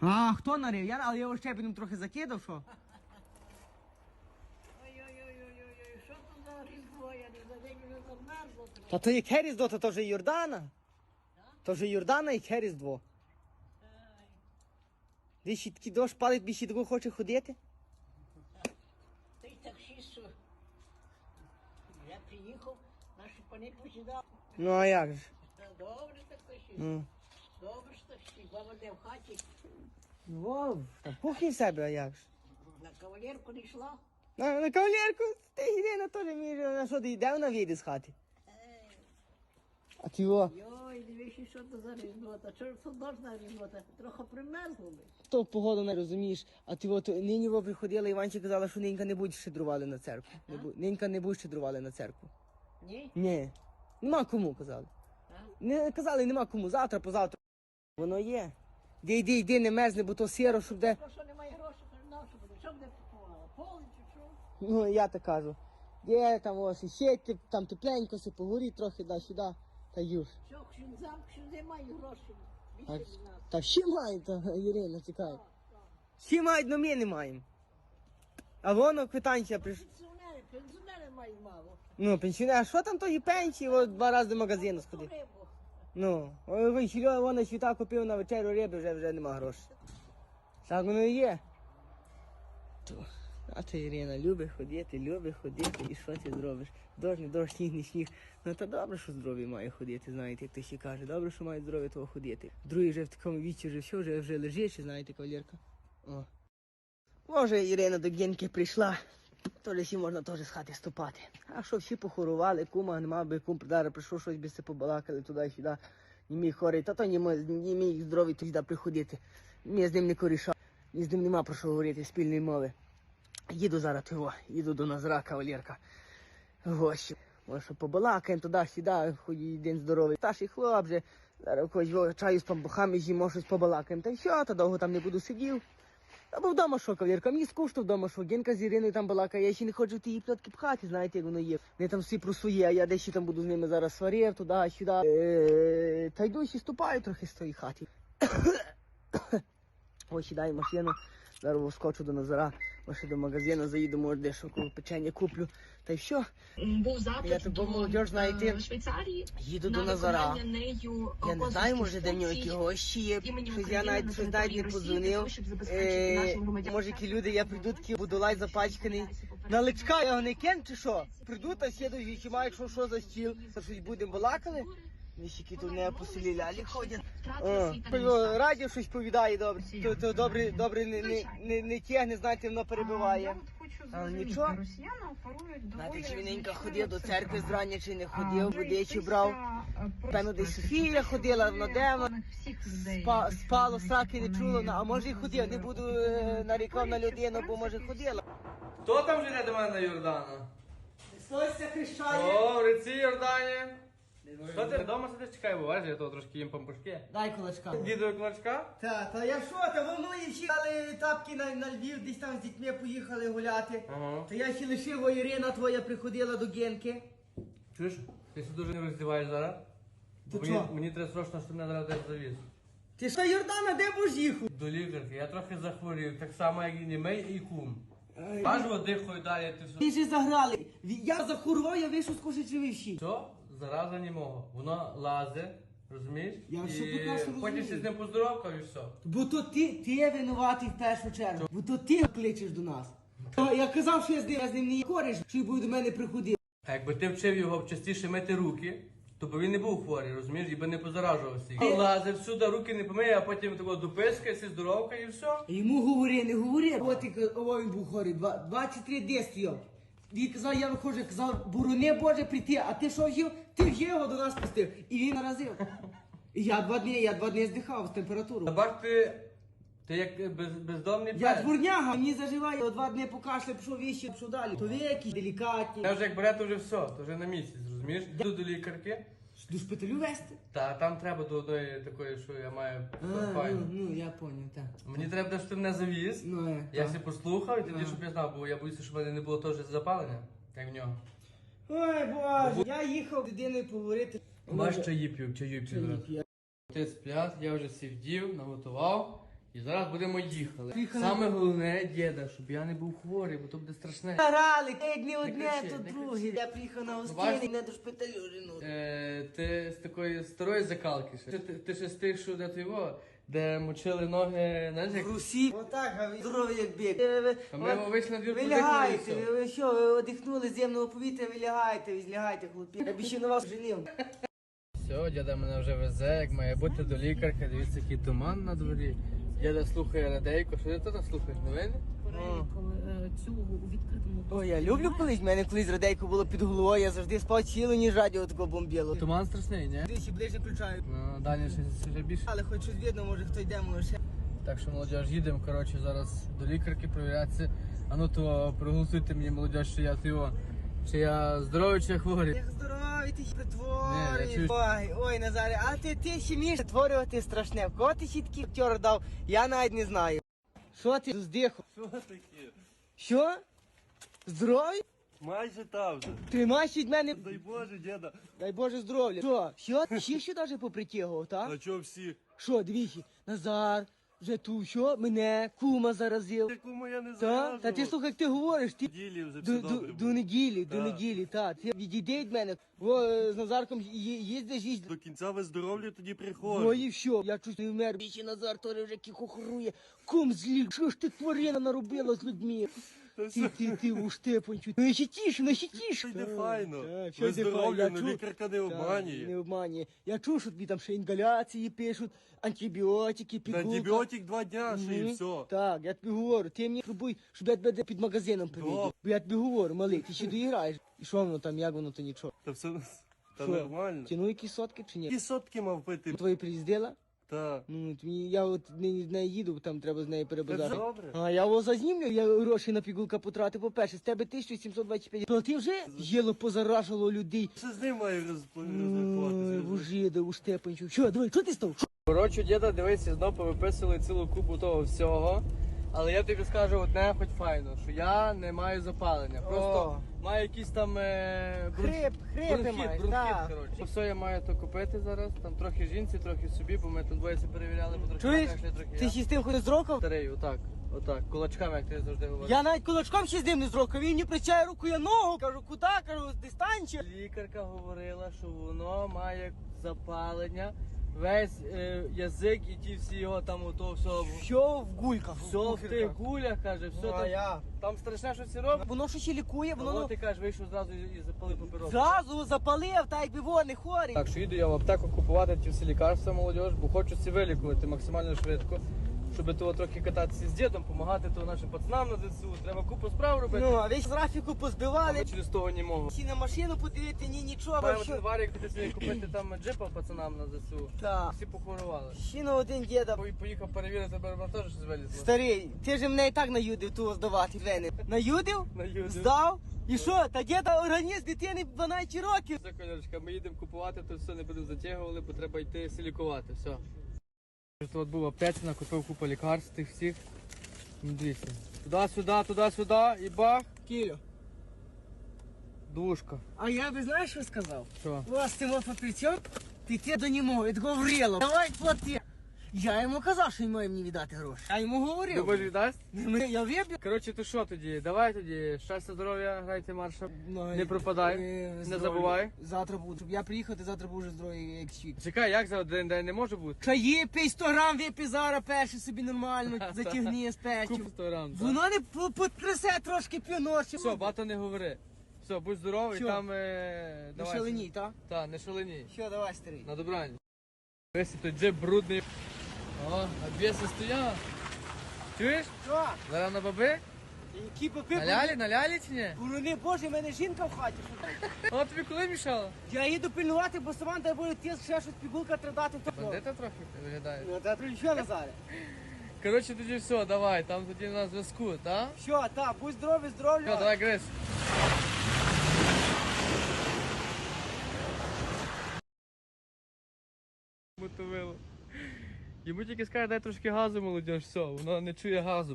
А, хто нарив? Я, але я його щепеном трохи закидав, що? Ой-ой-ой-ой-ой, що тут за різдво? Я не за день вже замерзла. Та то яке різдво, то, то вже Йордана. То вже Йордана і яке різдво. Більше такий дощ палить, більше того хоче ходити. Ти таксісту. Я приїхав, наші пани посідали. Ну а як же? Добре так таксіст. Ну. Добре ж таксіст. Баба де в хаті. Вов, та пухни в себе, а як? На кавалерку не йшла. На, на кавалерку, ти Ірина теж між, на що ти йде, вона вийде з хати. А ти о, Йой, дивишся, що це за різдво. Та чого тут можна різдво? Та Трохи примерзло би. то погоду не розумієш, а ти от нині ви приходила, Іванчик казала, що нинька не будь щедрували на церкву. Не бу... Нинька не будь щедрували на церкву. Ні? Ні. Нема кому, казали. А? Не казали, нема кому, завтра, позавтра. Воно є. Де йди, йди, не мерзне, бо то сіро, щоб де. Що немає грошей, то на що буде? Що буде купувала? Поле чи що? Ну, я так кажу. Де там ось сіти, там тепленько, си погорі трохи, да, сюди, та юж. Що, кшінзам, кшінзи має гроші. А, від нас. та всі мають, та, Ірина, чекай. Всі мають, але ми не маємо. А воно квитанція прийшла. Пенсіонери, пенсіонери мають мало. Ну, пенсіонер, що там тої пенсії, от два рази до магазину сходив. Рибу. Ну, ой, ви Серега, вона світа купив на вечерю риби, вже вже нема грошей. Так воно і є. То, а ти, Ірина, любить ходити, любить ходити, і що ти зробиш? Дощ, не дощ, сніг, сніг. Ну та добре, що здоров'я має ходити, знаєте, як то ще каже. Добре, що має здоров'я того ходити. Другий вже в такому віці вже все, вже, вже лежить, знаєте, кавалерка. О. Може, Ірина до Генки прийшла. То всі можна теж з хати ступати. А що всі похорували, кума, нема би кум зараз прийшов щось би се побалакали туди-сюди. Ні мій хорий, та то ні мій, здоровий то сюди приходити. Мені з ним не корішав. Ні з ним нема про що говорити спільної мови. Їду зараз того, їду до Назара, кавалерка. Гощі. Може, що побалакаємо туди-сюди, хоч і день здоровий. Старший хлоп же, зараз хоч чаю з памбухами з'їмо, щось побалакаємо. Та й що, та довго там не буду сидів. Або вдома що, кавалерка, мені скучно вдома що, Генка з Іриною там балакає, я ще не хочу в ті плітки пхати, знаєте, як воно є. Вони там всі про своє, а я дещо там буду з ними зараз сварив, туди, сюди. Е, Та йду ще ступаю трохи з тої хати. Ось сідаю машину, зараз скочу до Назара, може до магазину заїду, може дещо печення куплю. Та й що? Був запит Я тут до молодіж, знаєте, е, Швейцарії їду до Назара. нею Я не знаю, може де в нього які гості є, щось я навіть на щось навіть не подзвонив. Е, Може, які люди, я прийду, такі будулай запачканий. На личка його не кен чи що? Прийду та сіду, чи мають що, що за стіл, та щось будемо балакали. Місіки тут не поселі лялі ходять. О, радіо щось повідає добре. То, то добре, добре не, не, не, не тягне, знаєте, воно перебиває. Я от хочу А, зрозуміти, нічого? росіяни оперують Знаєте, чи віненька ходив до церкви зрання, чи не ходив, водичі брав. е, Певно, десь Софія ходила, вона де Спа, спало, сраки не чуло, ну, а може і ходила, не буду е, нарікав на людину, бо може ходила. Хто там живе до мене на Йордана? Христос хрещає. О, в реці Йордані. Що ти вдома сидиш? Чекай, бо я то трошки їм пампушки. Дай кулачка. Діду кулачка? Та, та я що, та волнує всі дали тапки на, на Львів, десь там з дітьми поїхали гуляти. Ага. Та я ще лишив, о, Ірина твоя приходила до Генки. Чуєш? Ти ще дуже не роздіваєш зараз? То мені, чого? мені треба срочно, щоб мене зараз десь завіз. Ти що, Йордана, де будеш їхав? До лікарки, я трохи захворів, так само, як і німей, і кум. Кажу, дихаю далі, ти все. Ти ж заграли. Я захворував, я вийшов з кошечевищі. Все, зараза німого. Воно лазе, розумієш? Я все і прекрасно потім розумію. ще з ним поздоровкав і все. Бо то ти, ти є винуватий в першу чергу. Бо то ти кличеш до нас. То Я казав, що я з ним, я з ним не кориш, що й буде до мене приходити. А якби ти вчив його частіше мити руки, то б він не був хворий, розумієш, і би не позаражувався. Ти- Лазив сюди, руки не помиє, а потім такого допискається, здоровка і все. Йому говори, не говори. От і ка- о, він був хорий, два- 23 де стояв. Він казав, я виходжу, казав, борони Боже прийти, а ти що в'їв? Ти в'їв його до нас пустив. І він наразив. І я два дні, я два дні здихав з температуру. температурою. бач ти, ти як без, бездомний Я пес. дворняга, мені заживає, о, два дні покашляв, пішов віщі, пішов далі. То ви якісь делікатні. Я вже як бере, то вже все, то вже на місяць, розумієш? Йду до лікарки, До шпиталю вести? та там треба до одної такої, що я маю А, файну. ну, ну, я поняв, так. Мені треба, щоб ти мене завіз. Ну, е, Я так. все послухав і тоді, щоб я знав, бо я боюся, щоб в мене не було теж запалення, як в нього. Ой, боже, я їхав з дитиною поговорити. Бач, чаї п'ю, чаю п'ю. Ти сплят, я вже сівдів, наготував. І зараз будемо їхали. Їхали. Саме головне, діда, щоб я не був хворий, бо то буде страшне. Грали, як не одне, кричи, то не друге. Я приїхав на гостини, не до шпиталю жену. Е, ти з такої старої закалки ще. Ти, ти ще з тих, що де його, де мочили ноги, знаєш, як Русі. Отак, а ви здорові як біг. Е, ви- А ми от- вийшли на двір, Ви подихали, лягаєте, і все. ви, ви що, ви одихнули з земного повітря, ви лягаєте, ви лягаєте, хлопці. Я б ще на вас женив. Все, діда мене вже везе, як має бути до лікарки. Дивіться, який туман на дворі. Діда слухає радейку. Що ти тут слухаєш? Новини? Коли е, у відкритому О, я люблю колись, в мене колись радейко було під головою, я завжди спав цілу, ніж радіо такого бомбіло. Туман страшний, ні? Дивіться, ближче включаю. Ну, далі ще, ще більше. Але хоч щось видно, може хто йде, може ще. Так що, молодіж, їдемо, коротше, зараз до лікарки провірятися. А ну то проголосуйте мені, молодіж, що я ти його, чи я здоровий, чи я хворий. Як здоровий, ти ще Ні, притворюєш. Ой, ой, Назаре, а ти, ти ще вмієш притворювати страшне. В кого ти ще такий актер дав, я навіть не знаю. Що ти здихав? Що таке? Що? Здоровий? Майже там вже. Тримайся від мене. Дай Боже, діда. Дай Боже здоров'я. Що? Що? Ще ще навіть попритягував, так? А чого всі? Що, дивіться, Назар, вже ту, що, мене, кума заразив. кума я не заразив. Та ти слухай, як ти говориш, ти Ділі вже до, все до, добре. до буде. неділі, до неділі, так. Ти відійди від мене. О, е, з Назарком ї- їздиш, їздиш. До кінця виздоровлю тоді Ой, приходь. і що? Я чуть не вмер. Бічі Назар теж вже кіхохорує. Кум злі, що ж ти тварина наробила з людьми? Ти, ти, ти, у Штепанчу. Ну ще тіше, ну ще тіше. Йде файно. Так, що йде файно? Виздоровлю, Я ну лікарка не обманює. Не обманює. Я чув, що тобі там ще інгаляції пишуть, антибіотики, пігулка. антибіотик два дня ще і все. Так, я тобі говорю, ти мені пробуй, щоб я тебе під магазином привів. Бо я тобі говорю, малий, ти ще доіграєш. І що воно там, як воно то нічого? Та все та Що? нормально. Тяну якісь сотки чи ні? І сотки мав пити. Твої приїздила? Та. Ну, от мені, я от не з неї їду, бо там треба з нею Та перебазати. добре. А я його зазнімлю, я гроші на пігулка потратив. По-перше, з тебе 1725. Плати вже їло позаражало людей. Що з ним маю роз- Ой, розрахуватися? вужида, у Що, давай, що ти став? Коротше, діда, дивись, знов повиписували цілу купу того всього. Але я тобі скажу одне, хоч файно, що я не маю запалення. Просто маю якісь там е, брун- Хрип, хрипи маєш, бронхіт, так. коротше. Все я маю то купити зараз, там трохи жінці, трохи собі, бо ми там двоє це перевіряли, трохи Чуєш? мене, трохи Ти я. ще з тим ходиш з роком? Старий, отак, отак, кулачками, як ти завжди говориш. Я навіть кулачком ще з ним не з роком. Він мені причає руку, я ногу. Кажу, куди? Кажу, з дистанції. Лікарка говорила, що воно має запалення, весь е, язик і ті всі його там ото все. Що в гульках? Все в тих гулях, каже, все Ну, там, я? там страшне, що всі робить. Воно що ще лікує, Ну, воно ну, ти кажеш, вийшов зразу і і запалив папірос. зразу запалив, та якби не хворі. Так що їду я в аптеку купувати ті всі лікарства молодіж, бо хочу ці вилікувати максимально швидко. Щоб того трохи кататися з дідом, допомагати то нашим пацанам на ЗСУ. Треба купу справ робити. Ну, а весь графіку позбивали. Але через того не можу. Всі на машину подивити, ні, нічого. Маємо що- один варік, хотів собі купити там джипа пацанам на ЗСУ. Так. Всі похворували. Ще на один діда. Пої- Поїхав перевірити, бо теж щось вилізло. Старий, ти ж мене і так наюдив того здавати вени. Наюдив? Наюдив. Здав? І що? Та діда організм дитини 12 років. Все, колярочка, ми їдемо купувати, то все не будемо затягували, бо треба йти все лікувати. Все. Тут був аптечна, купив купу лікарств тих всіх. Ну, Дивіться. Туди-сюди, туди-сюди і бах. Кілю. Душка. А я би знаєш, що сказав? Що? У вас цього папірцьок, ти те до нього відговорила. Давай плати. Я йому казав, що він має мені віддати гроші. Я йому говорив. Думаєш, віддасть? Я вибір. Коротше, то що тоді? Давай тоді. Щастя, здоров'я, грайте марша. Ну, Не пропадай, е, не здоров'я. забувай. Завтра буду. Щоб я приїхав, ти завтра був вже здоровий як світ. Чекай, як за один день не може бути? Чаї пий 100 грам, випий зараз перший собі нормально, затягни з печів. Куп 100 грам. так? Воно не по- потрясе трошки півночі. Все, багато не говори. Все, будь здоровий, Що? там. Е... Не шаленій, так? Так, не шаленій. Що, давай, старий. На добрані. Весь той джип брудний. О, а дві стояв. Чуєш? Що? Зараз на баби? Які попи? На лялі, на лялі чи ні? Урони, боже, в мене жінка в хаті. О, тобі коли мішало? Я їду пильнувати, бо сама треба буде тиск, ще щось пігулка треба дати. Бандита трохи виглядає. Ну, та ти що, Назаре? Коротше, тоді все, давай, там тоді на зв'язку, так? Що, так, будь здоровий, здоров'я. Все, давай, Гриш. Йому тільки скаже, дай трошки газу, молодіж, все, вона не чує газу.